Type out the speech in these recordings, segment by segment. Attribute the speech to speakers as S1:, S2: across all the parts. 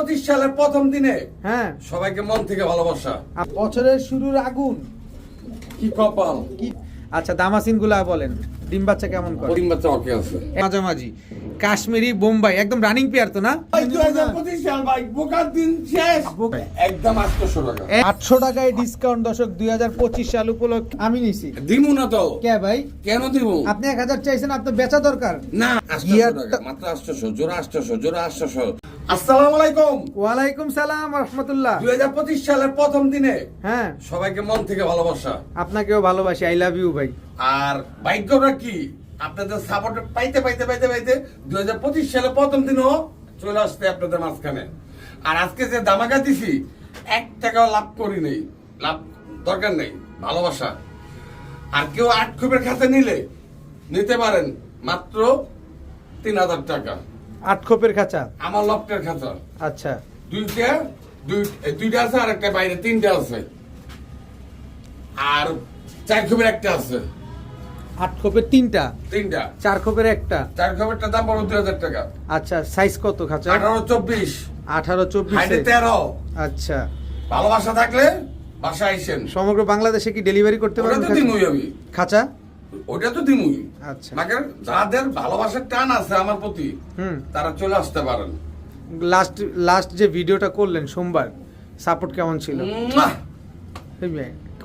S1: পঁচিশ সালের প্রথম দিনে
S2: হ্যাঁ।
S1: সবাইকে মন থেকে ভালোবাসা।
S2: বছরের শুরুর আগুন।
S1: কি কপাল।
S2: কি আচ্ছা দামাসিনগুলা বলেন। ডিম বাচ্চা কেমন করে?
S1: করিম বাচ্চা ওকে আছে।
S2: মাঝামাঝি। কাশ্মীরি বোম্বাই একদম রানিং পেয়ার তো না?
S1: ভাই দুই হাজার পঁচিশ সাল ভাই বোকার দিন শেষ। একদম
S2: আটশো টাকায় ডিসকাউন্ট দশক দুই হাজার পঁচিশ সাল উপলক্ষে আমি নিছি।
S1: দিমু না তো।
S2: কে ভাই?
S1: কেন দিব
S2: আপনি এক হাজার চাইছেন আপনার বেচা দরকার।
S1: না মাত্র আটশোশো জোড়া আটশোশো জোড়া আটশোশো। আসসালামু আলাইকুম।
S2: ওয়ালাইকুম সালাম রহমতুল্লাহ।
S1: দুই হাজার পঁচিশ সালের প্রথম দিনে
S2: হ্যাঁ।
S1: সবাইকে মন থেকে ভালোবাসা।
S2: আপনাকেও ভালোবাসি আই লাভ ইউ ভাই।
S1: আর ভাগ্যটা কি? আপনাদের সাপোর্ট পাইতে পাইতে পাইতে পাইতে দু হাজার পঁচিশ সালে প্রথম দিনও চলে আসতে আপনাদের মাঝখানে। আর আজকে যে দামাকা দিছি এক টাকাও লাভ করি নেই। লাভ দরকার নেই ভালোবাসা। আর কেউ আট খুবের খাতে নিলে নিতে পারেন মাত্র তিন হাজার টাকা।
S2: আট খোপের খাঁচা?
S1: আমার লফটের খাতা
S2: আচ্ছা।
S1: দুইটা দুই দুইটা আছে আর একটা বাইরে তিনটা আছে। আর চার খুবের একটা আছে।
S2: আট খোপের তিনটা?
S1: তিনটা।
S2: চার খোপের একটা?
S1: চার খবরটা দাম পড়ো দুই হাজার টাকা।
S2: আচ্ছা সাইজ কত খাঁচা?
S1: আঠারো চব্বিশ।
S2: আঠারো চব্বিশ?
S1: তেরো।
S2: আচ্ছা।
S1: ভালোবাসা থাকলে বাসা আইসেন
S2: সমগ্র বাংলাদেশে কি ডেলিভারি করতে পারবেন?
S1: দিমুই আমি।
S2: খাঁচা?
S1: ওটা তো দিমুই।
S2: আচ্ছা।
S1: মাকে যাদের ভালোবাসার টান আছে আমার প্রতি
S2: হুম।
S1: তারা চলে আসতে পারেন।
S2: লাস্ট লাস্ট যে ভিডিওটা করলেন সোমবার সাপোর্ট কেমন ছিল?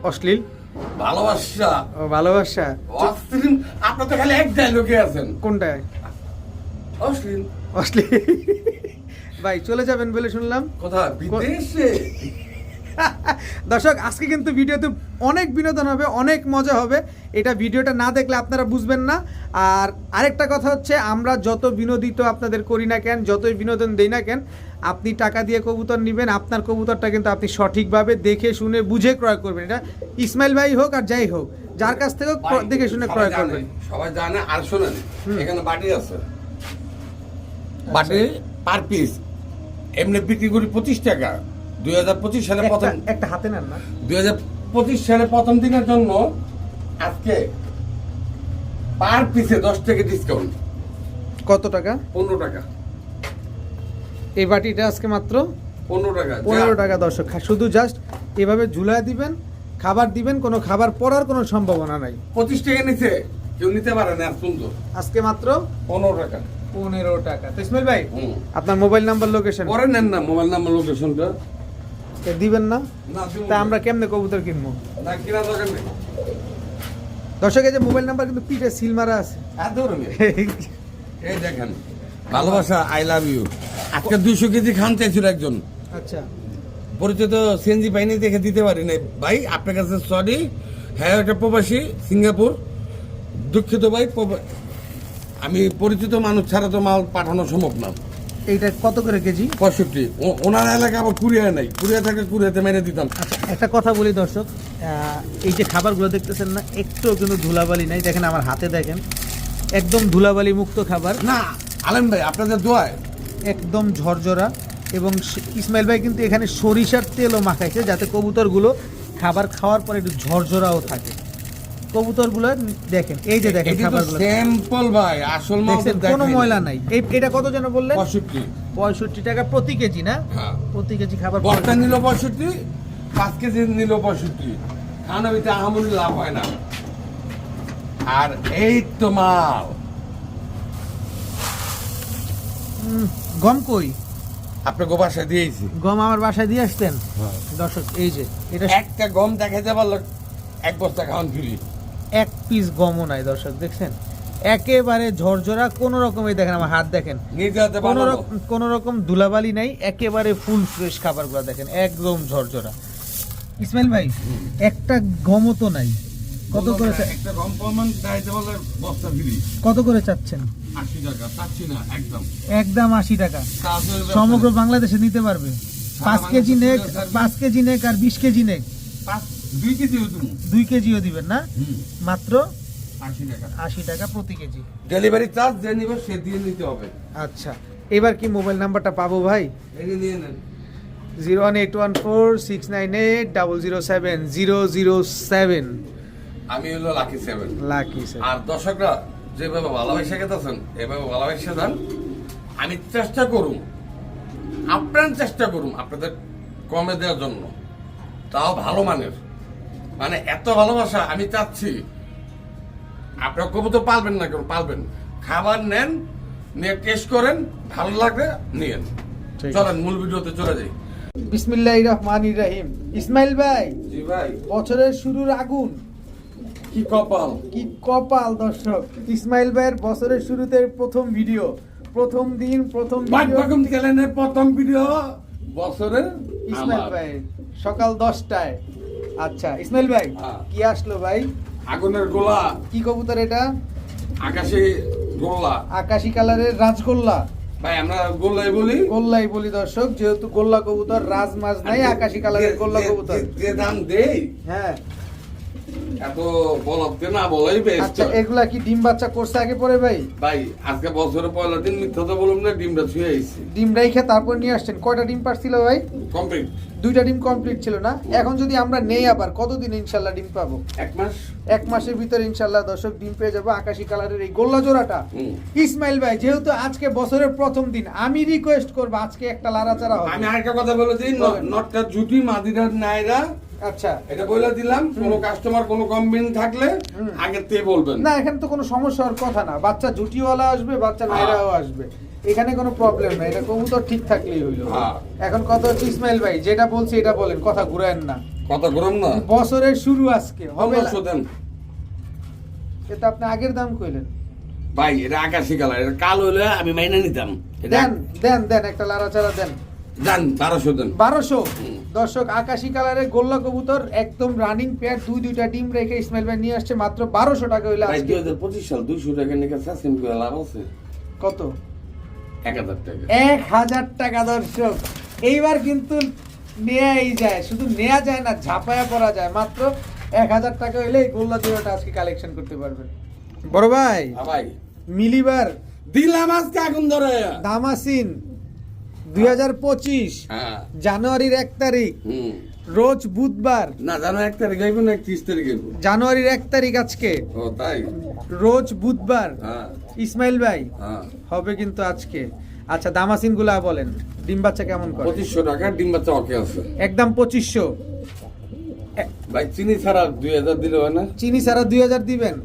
S2: অশ্লীল?
S1: ভালোবাসা।
S2: ও, ভালোবাসা?
S1: অশ্লীল। আপনার তো খালি এক ডায়লগে আছেন।
S2: কোনটায়?
S1: অশ্লীল।
S2: অশ্লীল। ভাই চলে যাবেন বলে শুনলাম।
S1: কোথায়? বিদেশে?
S2: দর্শক আজকে কিন্তু ভিডিওতে অনেক বিনোদন হবে অনেক মজা হবে। এটা ভিডিওটা না দেখলে আপনারা বুঝবেন না। আর আরেকটা কথা হচ্ছে আমরা যত বিনোদিত আপনাদের করি না কেন যতই বিনোদন দেই না কেন আপনি টাকা দিয়ে কবুতর নেবেন আপনার কবুতরটা কিন্তু আপনি সঠিকভাবে দেখে শুনে বুঝে ক্রয় করবেন। এটা ইসমাইল ভাই হোক আর যাই হোক যার কাছ থেকে দেখে শুনে ক্রয় করবেন।
S1: সবাই জানে আর শোনেন। এখানে বাটি আছে। বাটি পার পিস এমনি বিক্রি করি পঁচিশ টাকা। দুই হাজার পঁচিশ সালে প্রথম
S2: একটা- একটা হাতে নেন না।
S1: দুই হাজার পঁচিশ সালে প্রথম দিনের জন্য আজকে পার পিসে দশ টাকা ডিসকাউন্ট
S2: কত টাকা?
S1: পনেরো টাকা।
S2: এই বাটিটা আজকে মাত্র
S1: পনেরো টাকা
S2: পনেরো টাকা দর্শক। শুধু জাস্ট এভাবে ঝুলা দিবেন খাবার দিবেন কোনো খাবার পড়ার কোনো সম্ভাবনা নাই।
S1: পঁচিশ টাকা নিচে কেউ নিতে পারে না সুন্দর।
S2: আজকে মাত্র
S1: পনেরো টাকা।
S2: পনেরো টাকা। তো ইসমাইল ভাই আপনার মোবাইল নাম্বার লোকেশন
S1: পরে নেন না মোবাইল নাম্বার লোকেশনটা
S2: দিবেন না? তা আমরা কেমনে কবুতর কিনবো?
S1: না কিনা দরকার নেই।
S2: যে মোবাইল নাম্বার কিন্তু পিঠে সিল মারা আছে।
S1: আর ধরুন এই দেখেন ভালোবাসা আই লাভ ইউ আজকে দুইশো কেজি খান চাইছিল একজন।
S2: আচ্ছা।
S1: পরিচিত সিএনজি পাইনি দেখে দিতে পারি নাই। ভাই আপনার কাছে সরি হ্যাঁ এটা প্রবাসী সিঙ্গাপুর। দুঃখিত ভাই আমি পরিচিত মানুষ ছাড়া তো মাল পাঠানো সম্ভব না।
S2: এইটা কত করে কেজি?
S1: পঁয়ষট্টি। ওনার এলাকা আবার কুড়িয়া নাই। কুড়িয়া থাকে কুড়িয়াতে মেরে দিতাম।
S2: আচ্ছা একটা কথা বলি দর্শক। এই যে খাবারগুলো দেখতেছেন না একটু কিন্তু ধুলাবালি নাই। দেখেন আমার হাতে দেখেন একদম ধুলাবালি মুক্ত খাবার।
S1: না আলেম ভাই আপনাদের দোয়ায়?
S2: একদম ঝরঝরা এবং ইসমাইল ভাই কিন্তু এখানে সরিষার তেলও মাখাইছে যাতে কবুতরগুলো খাবার খাওয়ার পরে একটু ঝরঝরাও থাকে। কবুতরগুলো দেখেন এই যে দেখেন খাবারগুলো।
S1: স্যাম্পল ভাই আসল
S2: কোনো ময়লা নাই। এই এটা কত যেন বললেন?
S1: পঁয়ষট্টি।
S2: পঁয়ষট্টি টাকা প্রতি কেজি না?
S1: হ্যাঁ।
S2: প্রতি কেজি খাবার
S1: বস্তা নিল পঁয়ষট্টি পাঁচ কেজি নিল পঁয়ষট্টি। খানা ভিতরে আহামরি লাভ হয় না। আর এই তো মাল।
S2: গম কই?
S1: আপনাকে বাসায় দিয়েছি।
S2: গম আমার বাসায় দিয়ে আসতেন? দর্শক এই যে এটা
S1: একটা গম দেখাইতে পারল এক বস্তা খাওয়ান ফ্রি
S2: এক পিস গমও নাই দর্শক দেখছেন? একেবারে ঝরঝরা কোন রকম এই দেখেন আমার হাত দেখেন। কোন রকম ধুলাবালি নাই একেবারে ফুল ফ্রেশ খাবারগুলো দেখেন একদম ঝরঝরা। ইসমাইল ভাই একটা গমও তো নাই। কত করে
S1: একটা প্রমাণ দেখাইতে পারলে বস্তা ফ্রি
S2: কত করে চাচ্ছেন?
S1: আশি টাকা চাচ্ছি না একদম।
S2: একদম আশি টাকা। সমগ্র বাংলাদেশে নিতে পারবে। পাঁচ কেজি নেক
S1: বাংলাদেশে
S2: পাঁচ কেজি নেক আর বিশ কেজি নেক।
S1: পাঁচ- দুই কেজি হতো
S2: দুই কেজিও দিবেন না? মাত্র
S1: আশি টাকা।
S2: আশি টাকা প্রতি কেজি।
S1: ডেলিভারি চার্জ যে নিবে সে দিয়ে নিতে হবে।
S2: আচ্ছা। এবার কি মোবাইল নাম্বারটা পাবো ভাই?
S1: এই নিয়ে নেন।
S2: Zero one eight one four six nine eight double zero seven zero zero seven.
S1: আমি হলো লাকি সেভেন
S2: লাকি স্যার
S1: আর দর্শকরা যেভাবে ভালোবাসা গেতেছেন এভাবে ভালোবাসা যান আমি চেষ্টা করুম আপ্রাণ চেষ্টা করুন আপনাদের কমে দেওয়ার জন্য। তাও ভালো মানের। মানে এত ভালোবাসা আমি চাচ্ছি। আপনার কবুতর পালবেন না কেন? পালবেন। খাবার নেন নিয়ে টেস্ট করেন ভালো লাগলে নিয়েন। চলেন মূল ভিডিওতে চলে যাই।
S2: বিসমিল্লাহ রহমান রাহিম। ইসমাইল ভাই
S1: জি ভাই।
S2: বছরের শুরুর আগুন।
S1: কি কপাল?
S2: কি কপাল দর্শক? ইসমাইল ভাইয়ের বছরের শুরুতে প্রথম ভিডিও প্রথম দিন প্রথম ভিডিও
S1: বাগবাগম চ্যানেলের প্রথম ভিডিও বছরের
S2: ইসমাইল ভাই সকাল দশটায়। আচ্ছা ইসমাইল ভাই
S1: হ্যাঁ।
S2: কি আসলো ভাই?
S1: আগুনের গোলা।
S2: কি কবুতর এটা?
S1: আকাশি গোলা
S2: আকাশি কালারের রাজগোল্লা।
S1: ভাই আমরা গোল্লাই বলি।
S2: গোল্লাই বলি দর্শক যেহেতু গোল্লা কবুতর রাজ মাছ নাই আকাশি কালারের গোল্লা কবুতর।
S1: যে- যে দাম দেই।
S2: হ্যাঁ।
S1: এত বলতে না বলাই বেস্ট
S2: আচ্ছা এগুলা কি ডিম বাচ্চা করছে আগে পরে ভাই?
S1: ভাই আজকে বছরের পয়লা দিন মিথ্যা তো বলুন না ডিমটা ছুঁয়ে আইছি।
S2: ডিম রেখে তারপর নিয়ে আসছেন। কয়টা ডিম পারছিল ভাই?
S1: কমপ্লিট
S2: দুইটা ডিম কমপ্লিট ছিল না? এখন যদি আমরা নেই আবার কতদিন ইনশাল্লাহ ডিম পাবো?
S1: এক মাস।
S2: এক মাসের ভিতরে ইনশাল্লাহ দর্শক ডিম পেয়ে যাব আকাশি কালারের এই গোল্লা জোড়াটা। ইসমাইল ভাই যেহেতু আজকে বছরের প্রথম দিন আমি রিকোয়েস্ট করব আজকে একটা লাড়াচাড়া হবে।
S1: আমি আরেকটা কথা বলে দিই। নটটা জুটি মাদিরা নাইরা
S2: আচ্ছা।
S1: এটা বলে দিলাম কোনো কাস্টমার কোনো কমপ্লেন থাকলে আগে তে বলবেন।
S2: না এখানে তো কোনো সমস্যা কথা না। বাচ্চা জুটিওয়ালা আসবে বাচ্চা নাইরাও আসবে। এখানে কোনো প্রবলেম নাই। এটা কবুতর ঠিক থাকলেই হইল।
S1: হ্যাঁ।
S2: এখন কথা হচ্ছে ইসমাইল ভাই যেটা বলছি এটা বলেন কথা ঘুরায়েন না।
S1: কথা না?
S2: বছরের শুরু আজকে হবে
S1: দেন।
S2: এটা আপনি আগের দাম কইলেন।
S1: ভাই এটা আকাশি কালার এটা কাল হলে আমি মাইনে নিতাম।
S2: দেন দেন দেন একটা লাড়াচাড়া দেন।
S1: বারোশো
S2: দর্শক আকাশি কালারের গোল্লা কবুতর একদম রানিং পেয়ার দুই দুইটা ডিম রেখে ইসমাইল ভাই নিয়ে আসছে মাত্র বারোশো টাকা হইলে
S1: দুই হাজার পঁচিশ সাল দুইশো টাকা নিয়ে সাসিম করে লাভ আছে?
S2: কত?
S1: এক হাজার টাকা।
S2: এক হাজার টাকা দর্শক। এইবার কিন্তু নেয়াই যায় শুধু নেওয়া যায় না ঝাপায়া পড়া যায়। মাত্র এক হাজার টাকা হইলে এই গোল্লা জোড়াটা আজকে কালেকশন করতে পারবেন। বড় ভাই
S1: হ্যাঁ ভাই।
S2: মিলিবার
S1: দিলাম আজকে আগুন ধরে
S2: দামাসিন। দুই হাজার পঁচিশ
S1: হ্যাঁ।
S2: জানুয়ারির এক তারিখ। রোজ বুধবার।
S1: না জানো এক তারিখ আইব না একত্রিশ তারিখ
S2: জানুয়ারির এক তারিখ আজকে।
S1: ও তাই?
S2: রোজ বুধবার।
S1: হ্যাঁ।
S2: ইসমাইল ভাই
S1: হ্যাঁ।
S2: হবে কিন্তু আজকে। আচ্ছা দামাসিনগুলা বলেন। ডিম বাচ্চা কেমন করে?
S1: পঁচিশশো টাকা ডিম বাচ্চা ওকে আছে।
S2: একদম পঁচিশশো।
S1: ভাই চিনি ছাড়া দুই হাজার দিলে হয় না?
S2: চিনি ছাড়া দুই হাজার দিবেন।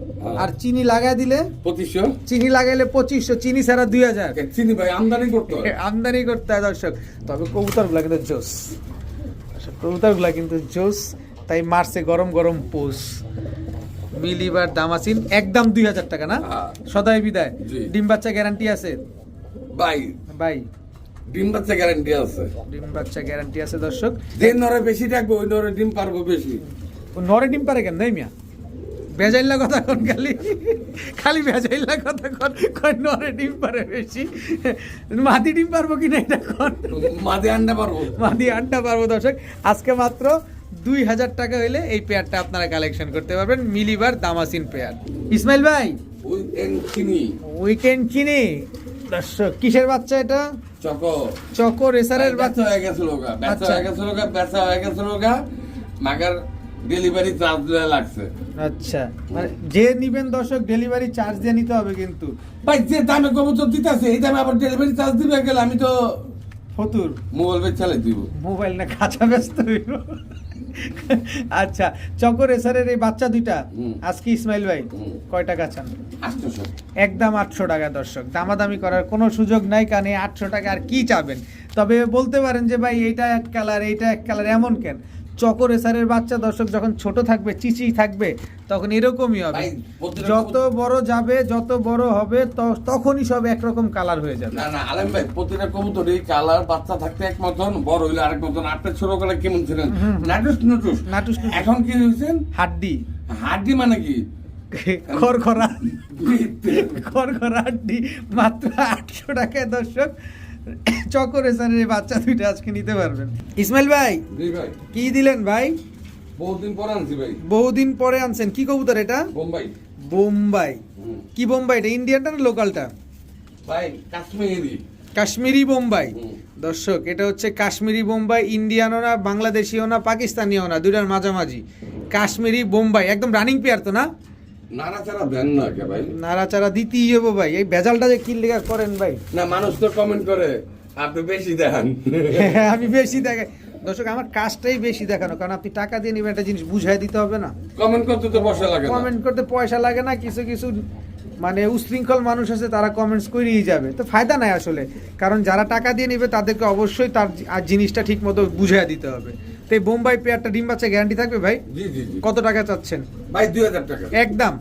S2: আর চিনি লাগাই দিলে?
S1: পঁচিশশো।
S2: চিনি লাগাইলে পঁচিশশো চিনি ছাড়া দুই হাজার।
S1: চিনি ভাই আমদানি করতে হয়।
S2: আমদানি করতে হয় দর্শক। তবে কবুতরগুলা কিন্তু জোস। কবুতরগুলা কিন্তু জোস তাই মারছে গরম গরম পোষ মিলিবার দাম দামাসিন একদম দুই হাজার টাকা না?
S1: হ্যাঁ।
S2: সদাই বিদায়। ডিম বাচ্চা গ্যারান্টি আছে?
S1: বাই
S2: ভাই।
S1: ডিম বাচ্চা গ্যারান্টি আছে।
S2: ডিম বাচ্চা গ্যারান্টি আছে দর্শক।
S1: যে নরে বেশি রাখব ওই নরে ডিম পারব বেশি।
S2: ও নরে ডিম পারে কেন নাই মিয়া? ভেজাইল্লা কথা কোন খালি। খালি ভেজাইল্লা কথা কোন কয় নরে ডিম পারে বেশি। মাদি ডিম পারব কি না এটা কোন?
S1: মাঝে আন্ডা পারব।
S2: মাদি আন্ডা পারব দর্শক। আজকে মাত্র দুই হাজার টাকা হইলে এই পেয়ারটা আপনারা কালেকশন করতে পারবেন মিলিবার দামাসিন পেয়ার। ইসমাইল ভাই
S1: এন চিনি।
S2: উইকেন্ড চিনি। দর্শক কিসের বাচ্চা এটা?
S1: চকো।
S2: চকো রেসারের বাচ্চা।
S1: হয়ে গেছে লোকা বেচা
S2: আচ্ছা।
S1: হয়ে গেছে লোকা বেচা হয়ে গেছে লোকা। মাগার ডেলিভারি চার্জ লাগছে।
S2: আচ্ছা মানে যে নিবেন দর্শক ডেলিভারি চার্জ দিয়ে নিতে হবে কিন্তু।
S1: ভাই যে দামে কবুতর দিতেছে এই দামে আবার ডেলিভারি চার্জ দিবে গেলে আমি তো
S2: ফতুর।
S1: মোবাইল বেচ চালাই দিব।
S2: মোবাইল না কাঁচা ব্যস্ত আচ্ছা চকর রেসারের এই বাচ্চা দুইটা। আজকে ইসমাইল ভাই কয় টাকা চান? একদম আটশো টাকা দর্শক। দামাদামি করার কোনো সুযোগ নাই কারণ এই আটশো টাকা আর কি চাবেন? তবে বলতে পারেন যে ভাই এইটা এক কালার এইটা এক কালার এমন কেন? চকর রেসারের বাচ্চা দর্শক যখন ছোট থাকবে চিচি থাকবে তখন এরকমই হবে। যত বড় যাবে যত বড় হবে তখনই সব একরকম কালার হয়ে যাবে।
S1: না না আলেম ভাই প্রতিটা কবুতর এই কালার বাচ্চা থাকতে এক মতন বড় হইলে আরেক মতন। আপনার ছোট কালে কেমন ছিলেন? নুটুস নাটুস।
S2: নুটুস।
S1: এখন কি হয়েছেন?
S2: হাড্ডি।
S1: হাড্ডি মানে কি?
S2: খড়খড়া। খড়খড়া হাড্ডি। মাত্র আটশো টাকায় দর্শক চকর রেসারের বাচ্চা দুইটা আজকে নিতে পারবেন। ইসমাইল ভাই
S1: জি ভাই।
S2: কি দিলেন ভাই?
S1: বহুদিন পর আনছি ভাই।
S2: বহুদিন পরে আনছেন। কি কবুতর এটা?
S1: বোম্বাই।
S2: বোম্বাই। কি বোম্বাই এটা? ইন্ডিয়ানটা না লোকালটা?
S1: ভাই কাশ্মীরি।
S2: কাশ্মীরি বোম্বাই। দর্শক এটা হচ্ছে কাশ্মীরি বোম্বাই ইন্ডিয়ানও না বাংলাদেশিও না পাকিস্তানিও না দুইটার মাঝামাঝি। কাশ্মীরি বোম্বাই একদম রানিং পেয়ার তো না?
S1: নাড়াচাড়া দেন না কে ভাই?
S2: নাড়াচাড়া দিতেই হব ভাই। এই ভেজালটা যে কি লেখা করেন ভাই?
S1: না মানুষ তো কমেন্ট করে আপনি বেশি দেখান।
S2: আমি বেশি দেখাই। দর্শক আমার কাজটাই বেশি দেখানো কারণ আপনি টাকা দিয়ে নেবেন একটা জিনিস বুঝাই দিতে হবে না।
S1: কমেন্ট করতে তো বসা লাগে না।
S2: কমেন্ট করতে পয়সা লাগে না কিছু কিছু মানে উশৃঙ্খল মানুষ আছে তারা কমেন্টস করেই যাবে। তো ফায়দা নাই আসলে কারণ যারা টাকা দিয়ে নেবে তাদেরকে অবশ্যই তার জিনিসটা ঠিক মতো বুঝাই দিতে হবে। তো এই বোম্বাই পেয়ারটা ডিম বাচ্চা গ্যারান্টি থাকবে ভাই?
S1: জি জি জি।
S2: কত টাকা চাচ্ছেন?
S1: ভাই দুই হাজার টাকা।
S2: একদম।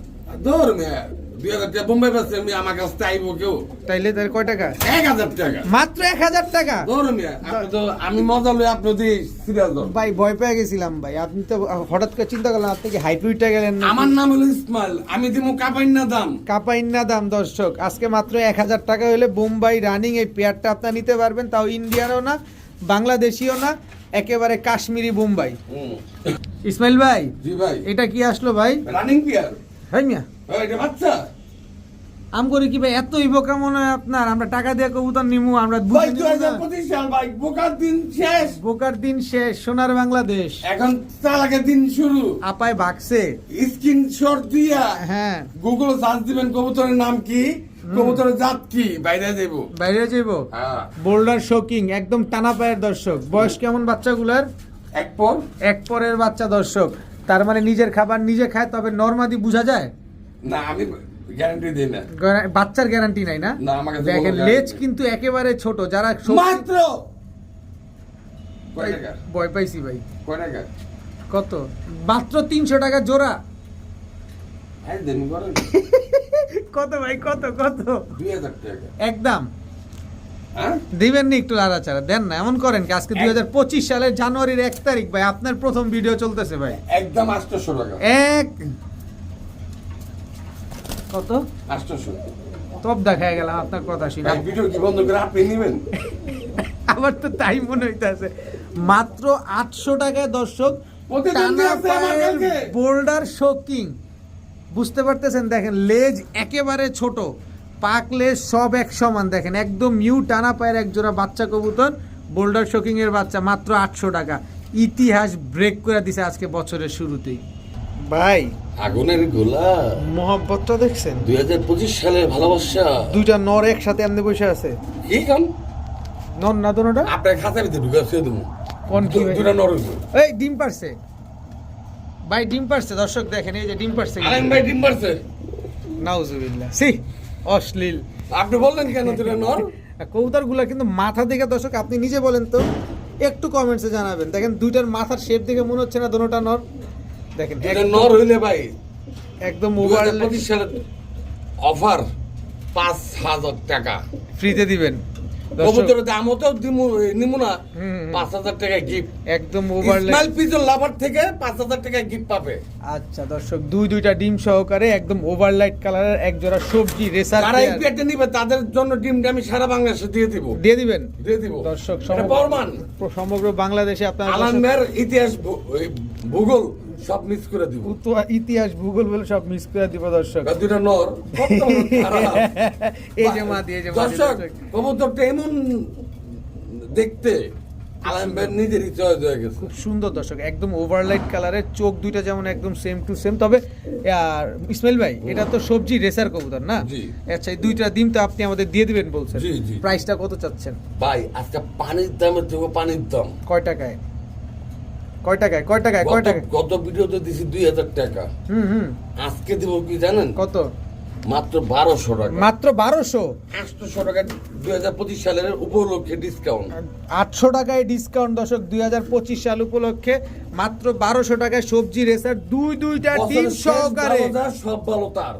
S1: ধর মেয়ে দুই হাজার টাকা বোম্বাই পাচ্ছে আমি আমার কাছে চাইব কেউ।
S2: তাইলে তার কয় টাকা?
S1: এক হাজার টাকা।
S2: মাত্র এক হাজার টাকা?
S1: ধর মেয়ে আপনি তো আমি মজা লই আপনি দিয়ে সিরিয়াস ধর।
S2: ভাই ভয় পেয়ে গেছিলাম ভাই। আপনি তো হঠাৎ করে চিন্তা আপনি কি গেলেন
S1: আমার নাম হলো ইসমাইল আমি দিব কাপাইন না দাম।
S2: দাম দর্শক। আজকে মাত্র এক হাজার টাকা হলে বোম্বাই রানিং এই পেয়ারটা আপনার নিতে পারবেন তাও ইন্ডিয়ারও না। বাংলাদেশিও না একেবারে কাশ্মীরি বোম্বাই। ইসমাইল ভাই
S1: জি ভাই।
S2: এটা কি আসলো ভাই?
S1: রানিং পিয়ার
S2: ভাই মিয়া
S1: এটা বাচ্চা।
S2: আম করে কি ভাই এত ইবোকা মনে হয় আপনার আমরা টাকা দিয়ে কবুতর নিমু আমরা
S1: বোকার দিন শেষ।
S2: বোকার দিন শেষ সোনার বাংলাদেশ।
S1: এখন চালাকের দিন শুরু।
S2: আপায় ভাগছে।
S1: স্ক্রিনশট দিয়া
S2: হ্যাঁ।
S1: গুগল সার্চ দিবেন কবুতরের নাম কি? কবুতরের জাত কি? বাইরে দেব
S2: বাইরে যাইবো।
S1: হ্যাঁ।
S2: বোল্ডার শোকিং একদম টানা পায়ের দর্শক। বয়স কেমন বাচ্চাগুলার?
S1: এক পর।
S2: এক পরের বাচ্চা দর্শক। তার মানে নিজের খাবার নিজে খায় তবে নর্মাদি বোঝা যায়?
S1: না আমি গ্যারান্টি দিই না।
S2: বাচ্চার গ্যারান্টি নাই না?
S1: না, আমার
S2: দেখেন লেজ কিন্তু একেবারে ছোট। যারা
S1: মাত্র!
S2: ভয় পাইছি ভাই।
S1: কয় টাকা?
S2: কত? মাত্র তিনশো টাকা জোড়া।
S1: হ্যাঁ
S2: কত ভাই কত কত? একদম।
S1: হ্যাঁ?
S2: দিবেন নি একটু দেন না এমন করেন কি আজকে দুই হাজার পঁচিশ সালের জানুয়ারির এক তারিখ ভাই আপনার প্রথম ভিডিও চলতেছে ভাই।
S1: একদম টাকা।
S2: এক কত? তব দেখায় গেলাম আপনার কথা শুনে।
S1: ভিডিও কি বন্ধ করে আপনি নেবেন?
S2: আমার তো তাই মনে হইতেছে। মাত্র আটশো টাকায় দর্শক বোল্ডার শোকিং বুঝতে পারতেছেন? দেখেন লেজ একেবারে ছোট পাক লেজ সব এক সমান। দেখেন একদম মিউ টানা পায়ের এক জোড়া বাচ্চা কবুতর বোল্ডার শোকিং এর বাচ্চা মাত্র আটশো টাকা। ইতিহাস ব্রেক করে দিছে আজকে বছরের শুরুতেই। ভাই
S1: আগুনের গোলা।
S2: মোহাম্মতটা দেখছেন?
S1: দুই হাজার পঁচিশ সালের ভালোবাসা।
S2: দুইটা নর একসাথে এমনি বসে আছে।
S1: কি কাম
S2: নর না দোনোটা?
S1: আপনার খাতার ভিতরে ঢুকা শুয়ে দেবো
S2: কোন কি ভাই?
S1: দুটা নরম
S2: এই ডিম পারছে। ভাই ডিম পারছে দর্শক দেখেন এই যে ডিম পারছে
S1: আরেন ভাই ডিম পারছে?
S2: নাউজুবিল্লাহ। সি অশ্লীল।
S1: আপনি বললেন কেন দুটা নর?
S2: কবুতরগুলা কিন্তু মাথা দেখে দর্শক আপনি নিজে বলেন তো একটু কমেন্টসে জানাবেন। দেখেন দুইটার মাথার শেপ দেখে মনে হচ্ছে না দোনোটা নর। দেখেন একদম-
S1: নর হইলে ভাই
S2: একদম
S1: মোবাইল অফার পাঁচ হাজার টাকা।
S2: ফ্রিতে দিবেন।
S1: কবুতরের নিমু না। পাঁচ হাজার টাকা গিফট
S2: একদম
S1: লাভার থেকে পাঁচ হাজার টাকা গিফট পাবে।
S2: আচ্ছা দর্শক দুই দুইটা ডিম সহকারে একদম ওভারলাইট কালারের এক জোড়া সবজি রেসার
S1: যারা এই পেটে নিবে তাদের জন্য ডিমটা আমি সারা বাংলাদেশে দিয়ে দিব।
S2: দিয়ে দিবেন?
S1: দিয়ে দিব।
S2: দর্শক সমগ্র বাংলাদেশে আপনার
S1: আলামের ইতিহাস ভূগোল। সব মিস করে দিব।
S2: উত্তর- ইতিহাস ভূগোল বলে সব মিস করে দিব দর্শক।
S1: দুটা নর
S2: এই যে মাদি এই যে
S1: দর্শক। কবুতরটা এমন দেখতে
S2: খুব সুন্দর দর্শক একদম ওভারলাইট কালারের চোখ দুইটা যেমন একদম সেম টু সেম তবে আর ইসমাইল ভাই এটা তো সবজি রেসার কবুতর না? আচ্ছা এই দুইটা ডিম তো আপনি আমাদের দিয়ে দিবেন বলছেন। প্রাইসটা কত চাচ্ছেন?
S1: ভাই আজকে পানির দামের থেকে পানির দাম।
S2: কয় টাকায়? কয় টাকায়? কয় টাকায়? কয় টাকায়?
S1: গত ভিডিওতে দিছি দুই হাজার টাকা।
S2: হুম হুম।
S1: আজকে দিব কি জানেন?
S2: কত?
S1: মাত্র বারোশো টাকা।
S2: মাত্র বারোশো?
S1: আটশোশো টাকা দুই হাজার পঁচিশ সালের উপলক্ষে ডিসকাউন্ট
S2: আটশো টাকায় ডিসকাউন্ট দর্শক দুই হাজার পঁচিশ সাল উপলক্ষে মাত্র বারোশো টাকায় সবজি রেসার দুই দুইটা ডিম সহকারে।
S1: সব ভালো তার।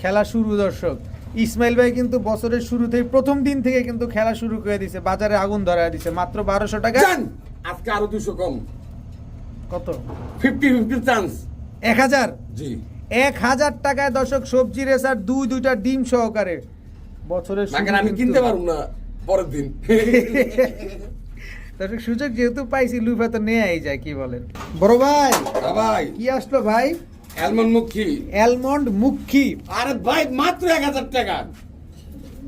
S2: খেলা শুরু দর্শক। ইসমাইল ভাই কিন্তু বছরের শুরুতেই প্রথম দিন থেকে কিন্তু খেলা শুরু করে দিছে বাজারে আগুন ধরা দিছে মাত্র বারোশো টাকা
S1: আজকে আরও দুশো কম।
S2: কত?
S1: ফিফটি ফিফটি চান্স
S2: এক হাজার?
S1: জি।
S2: এক হাজার টাকায় দর্শক সবজি রেসার দুই দুইটা ডিম সহকারে। বছরের
S1: আমি
S2: কিনতে
S1: পারব না পরের দিন।
S2: দর্শক সুযোগ যেহেতু পাইছি লুফা তো নেয়াই যায় কি বলেন? বড় ভাই।
S1: ভাই।
S2: কি আসলো ভাই?
S1: অ্যালমন্ড মুখী।
S2: অ্যালমন্ড মুখী।
S1: আরে ভাই মাত্র এক হাজার টাকা।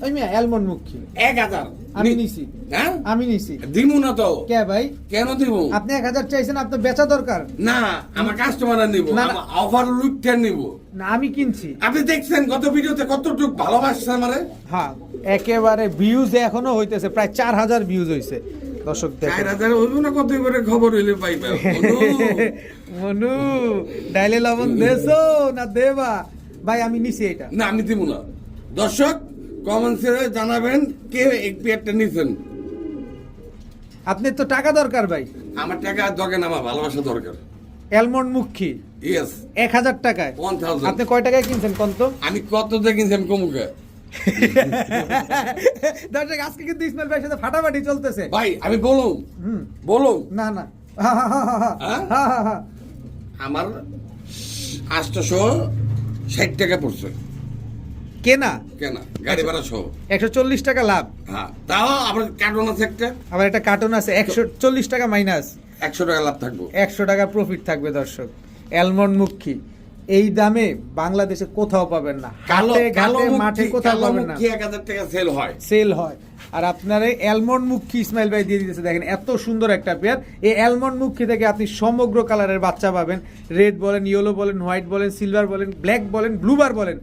S2: ওই মিয়া অ্যালমন্ড মুখী
S1: এক হাজার।
S2: আমি নিছি।
S1: হ্যাঁ
S2: আমি নিছি।
S1: দিমু না তো।
S2: কে ভাই?
S1: কেন দিব
S2: আপনি এক হাজার চাইছেন আপনার বেচা দরকার।
S1: না আমার কাস্টমার নিব
S2: না, না।
S1: অফার লুটটা নিব।
S2: না আমি কিনছি।
S1: আপনি দেখছেন গত ভিডিওতে কতটুকু ভালোবাসছে আমারে?
S2: হ্যাঁ একেবারে ভিউজ এখনও হইতেছে প্রায় চার হাজার ভিউজ হইছে। দর্শক দেখেন।
S1: হইব না কত করে খবর হইলে পাইবে?
S2: মনু। ডাইলে লবণ দেছো না দেবা? ভাই আমি নিছি এটা।
S1: না আমি দিব না। দর্শক কমেন্টসে জানাবেন কে এক পেয়ারটা নিছেন
S2: আপনি তো টাকা দরকার ভাই।
S1: আমার টাকা দরকার না আমার ভালোবাসা দরকার।
S2: অ্যালমন্ড মুখী।
S1: ইয়েস
S2: এক হাজার টাকায়। আপনি কয় টাকায় কিনছেন কোন তো
S1: আমি কত দিয়ে কিনছি আমি কমুকে?
S2: দর্শক আজকে কিন্তু ইসমাইল ভাইয়ের সাথে ফাটাফাটি চলতেছে।
S1: ভাই আমি বলুন।
S2: হুম।
S1: বলুন।
S2: না না।
S1: হ্যাঁ? আমার আটশোশো ষাট টাকা পড়ছে।
S2: কেনা?
S1: কেনা গাড়ি ভাড়া সহ।
S2: একশো চল্লিশ টাকা লাভ।
S1: হ্যাঁ তাও আবার কার্টন আছে একটা।
S2: আবার একটা কার্টুন আছে একশো চল্লিশ টাকা মাইনাস
S1: একশো টাকা লাভ থাকবে।
S2: একশো টাকা প্রফিট থাকবে দর্শক। অ্যালমন্ড মুখী। এই দামে বাংলাদেশে কোথাও পাবেন না।
S1: কালো কালো
S2: মাঠে কোথাও পাবেন না।
S1: এক হাজার টাকা সেল হয়।
S2: সেল হয়। আর আপনার এই অ্যালমন্ড মুখী ইসমাইল ভাই দিয়ে দিতেছে দেখেন এত সুন্দর একটা পেয়ার এই অ্যালমন্ড মুখী থেকে আপনি সমগ্র কালারের বাচ্চা পাবেন। রেড বলেন ইয়েলো বলেন হোয়াইট বলেন সিলভার বলেন ব্ল্যাক বলেন ব্লুবার বলেন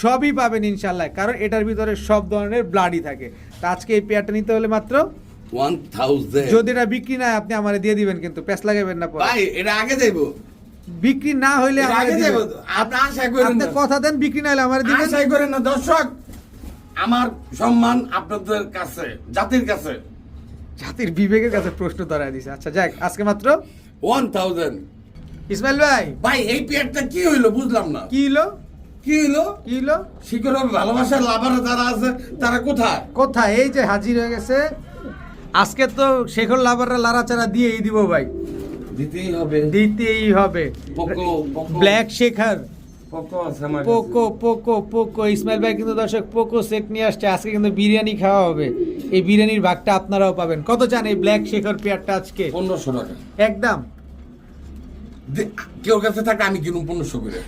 S2: সবই পাবেন ইনশাল্লাহ কারণ এটার ভিতরে সব ধরনের ব্লাডই থাকে। তা আজকে এই পেয়ারটা নিতে হলে মাত্র
S1: ওয়ান থাউজেন্ড
S2: যদি এটা বিক্রি না আপনি আমারে দিয়ে দিবেন কিন্তু প্যাস লাগাবেন না
S1: ভাই এটা আগে যাইবো
S2: বিক্রি না হইলে
S1: আগে। যাইবো আপনি
S2: কথা দেন বিক্রি না হলে আমারে দিবেন।
S1: করেন না। দর্শক আমার সম্মান আপনাদের কাছে জাতির কাছে।
S2: জাতির বিবেকের কাছে প্রশ্ন দাঁড়ায় দিছে। আচ্ছা যাক আজকে মাত্র
S1: ওয়ান থাউজেন্ড
S2: ইসমাইল ভাই।
S1: ভাই এই পেয়ারটা কি হইল বুঝলাম না।
S2: কি হলো
S1: কি হইল?
S2: কি হলো
S1: শিকড় ভালোবাসার লাভার যারা আছে তারা কোথায়?
S2: কোথায়? এই যে হাজির হয়ে গেছে। আজকে তো শেখর লাভাররা লাড়াচাড়া দিয়েই দিব ভাই।
S1: দিতেই হবে।
S2: দিতেই হবে। ব্ল্যাক শেখার।
S1: পোকো
S2: পোকো পোকো ইসমাইল ভাই কিন্তু দর্শক পোকো সেট নিয়ে আসছে। আজকে কিন্তু বিরিয়ানি খাওয়া হবে। এই বিরিয়ানির ভাগটা আপনারাও পাবেন। কত চান এই ব্ল্যাক শেখর পেয়ারটা আজকে?
S1: পনেরোশো টাকা।
S2: একদম।
S1: কেউ কাছে থাকে আমি কিনুম পনেরোশো করে।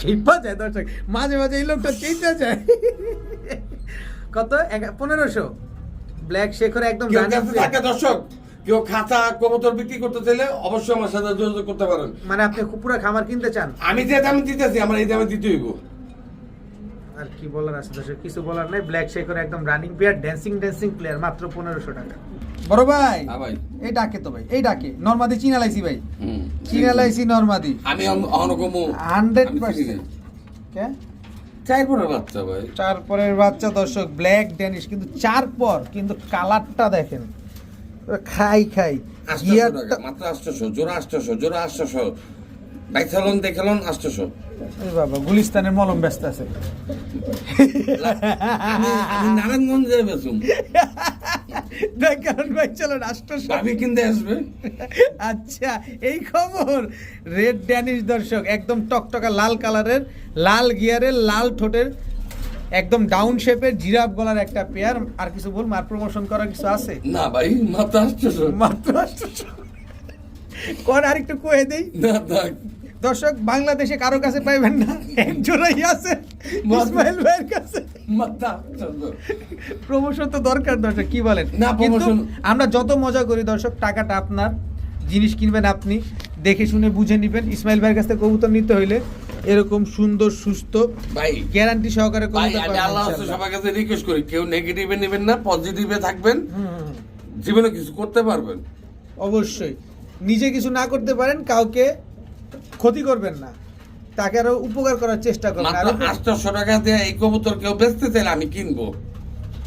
S2: খেপা যায় দর্শক। মাঝে মাঝে এই লোকটা চেঞ্জা যায় কত? পনেরোশো। ব্ল্যাক শেখর একদম।
S1: থাকে দর্শক কেউ খাতা কবুতর বিক্রি করতে চাইলে অবশ্যই আমার সাথে যোগাযোগ করতে পারেন।
S2: মানে আপনি পুরো খামার কিনতে চান?
S1: আমি যে দামে দিতেছি আমার এই দামে দিতে হইব।
S2: আর কি বলার আছে দর্শক কিছু বলার নেই। ব্ল্যাক একদম running player dancing dancing player মাত্র পনেরোশো টাকা। বড় ভাই
S1: হ্যাঁ
S2: এই ডাকে তো ভাই এই ডাকে। নর্মাদি চিনা লাইছি ভাই। চিনা লাইছি নর্মাদি।
S1: আমি অনকমু
S2: হান্ড্রেড পার্সেন্ট।
S1: বাচ্চা ভাই।
S2: চার পরের বাচ্চা দর্শক ব্ল্যাক ড্যানিশ কিন্তু চার পর কিন্তু কালারটা দেখেন। খাই খাই।
S1: মাত্র জোড়া জোড়া দেখালন
S2: এই বাবা গুলিস্তানের মলম ব্যস্ত আছে।
S1: আমি আমি নারায়ণগঞ্জে বেসুম
S2: দেখ কারণ ভাই চলো রাষ্ট্র
S1: ভাবি কিনতে আসবে।
S2: আচ্ছা এই খবর। রেড ড্যানিশ দর্শক একদম টকটকা লাল কালারের লাল গিয়ারের লাল ঠোঁটের একদম ডাউন শেপের জিরাফ গলার একটা পেয়ার আর কিছু বল মার প্রমোশন করার কিছু আছে?
S1: না ভাই মাত্র আটশোশো।
S2: মাত্র আটশোশো। কোন আর একটু কয়ে দেই?
S1: না থাক।
S2: দর্শক বাংলাদেশে কারও কাছে পাইবেন না এক জোড়াই আছে ইসমাইল ভাইয়ের কাছে। প্রমোশন তো দরকার দর্শক কি বলেন?
S1: না, promotion-
S2: আমরা যত মজা করি দর্শক টাকাটা আপনার জিনিস কিনবেন আপনি দেখে শুনে বুঝে নেবেন। ইসমাইল ভাইয়ের কাছ থেকে কবুতর নিতে হইলে এরকম সুন্দর সুস্থ।
S1: ভাই
S2: গ্যারান্টি সহকারে
S1: আমি আল্লাহ। সবার কাছে রিকোয়েস্ট করি কেউ নেগেটিভে নেবেন না পজিটিভে থাকবেন। জীবনে কিছু করতে পারবেন।
S2: অবশ্যই। নিজে কিছু না করতে পারেন কাউকে ক্ষতি করবেন না। তাকে আরও উপকার করার চেষ্টা করবেন। আর
S1: মাত্র
S2: উপর-
S1: আটশোশো টাকা দিয়ে এই কবুতর কেউ বেচতে চাইলে আমি কিনবো।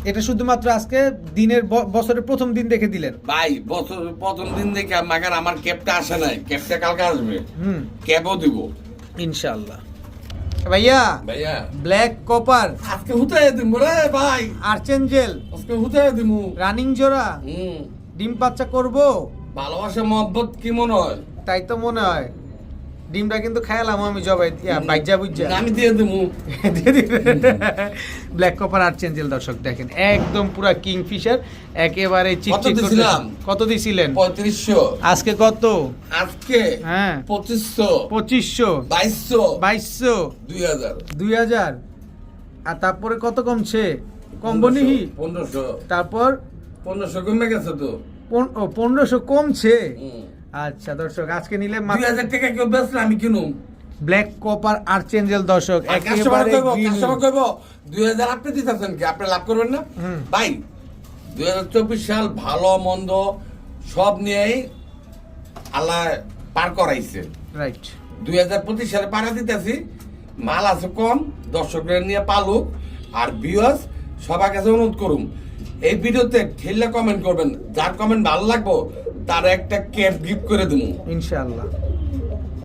S2: এটা শুধুমাত্র আজকে দিনের বছরের প্রথম দিন দেখে দিলেন।
S1: ভাই বছর প্রথম দিন দেখে মাগার আমার ক্যাবটা আসে নাই। ক্যাবটা কালকে আসবে।
S2: হুম।
S1: ক্যাবও দিব।
S2: ইনশাআল্লাহ। ভাইয়া
S1: ভাইয়া।
S2: Black copper.
S1: আজকে হুতায় দিমু রে ভাই।
S2: আর্চেঞ্জেল
S1: আজকে হুতায় দিমু।
S2: রানিং জোড়া।
S1: হুম।
S2: ডিম পাচ্চা করব?
S1: ভালোবাসা মহব্বত কি মনে হয়?
S2: তাই তো মনে হয়। ডিমটা কিন্তু খাইলাম আমি জবাই বাইজা বুঝা
S1: আমি দিয়ে দিব।
S2: ব্ল্যাক কপার আর্চেঞ্জেল দর্শক দেখেন একদম পুরা কিংফিশার একেবারে চিকচিক।
S1: দিছিলাম?
S2: কত দিছিলেন?
S1: পঁয়ত্রিশশো।
S2: আজকে কত?
S1: আজকে
S2: হ্যাঁ।
S1: পঁচিশশো।
S2: পঁচিশশো।
S1: বাইশশো।
S2: বাইশশো।
S1: দুই হাজার
S2: দুই হাজার আর তারপরে কত কমছে? কম্বনিহি
S1: পনেরোশো
S2: তারপর?
S1: পনেরোশো কমে গেছে তো।
S2: পনেরোশো কমছে। আচ্ছা দর্শক আজকে নিলে
S1: দুই হাজার টাকা কেউ বেচলে আমি কিনুম।
S2: ব্ল্যাক কপার আর্চেঞ্জেল দর্শক
S1: কাস্টমার কইব কাস্টমার কইব দুই হাজার আপনি দিতেছেন কি? আপনি লাভ করবেন না? ভাই দুই হাজার চব্বিশ সাল ভালো মন্দ সব নিয়েই আল্লাহ পার করাইছে।
S2: রাইট
S1: দুই হাজার পঁচিশ সালে পাড়া দিতেছি মাল আছে কম দর্শকদের নিয়ে পালুক আর ভিউয়ার্স সবার কাছে অনুরোধ করুন এই ভিডিওতে ঠেললে কমেন্ট করবেন যার কমেন্ট ভালো লাগবো তার একটা ক্যাপ গিফট করে দেবো
S2: ইনশাআল্লাহ।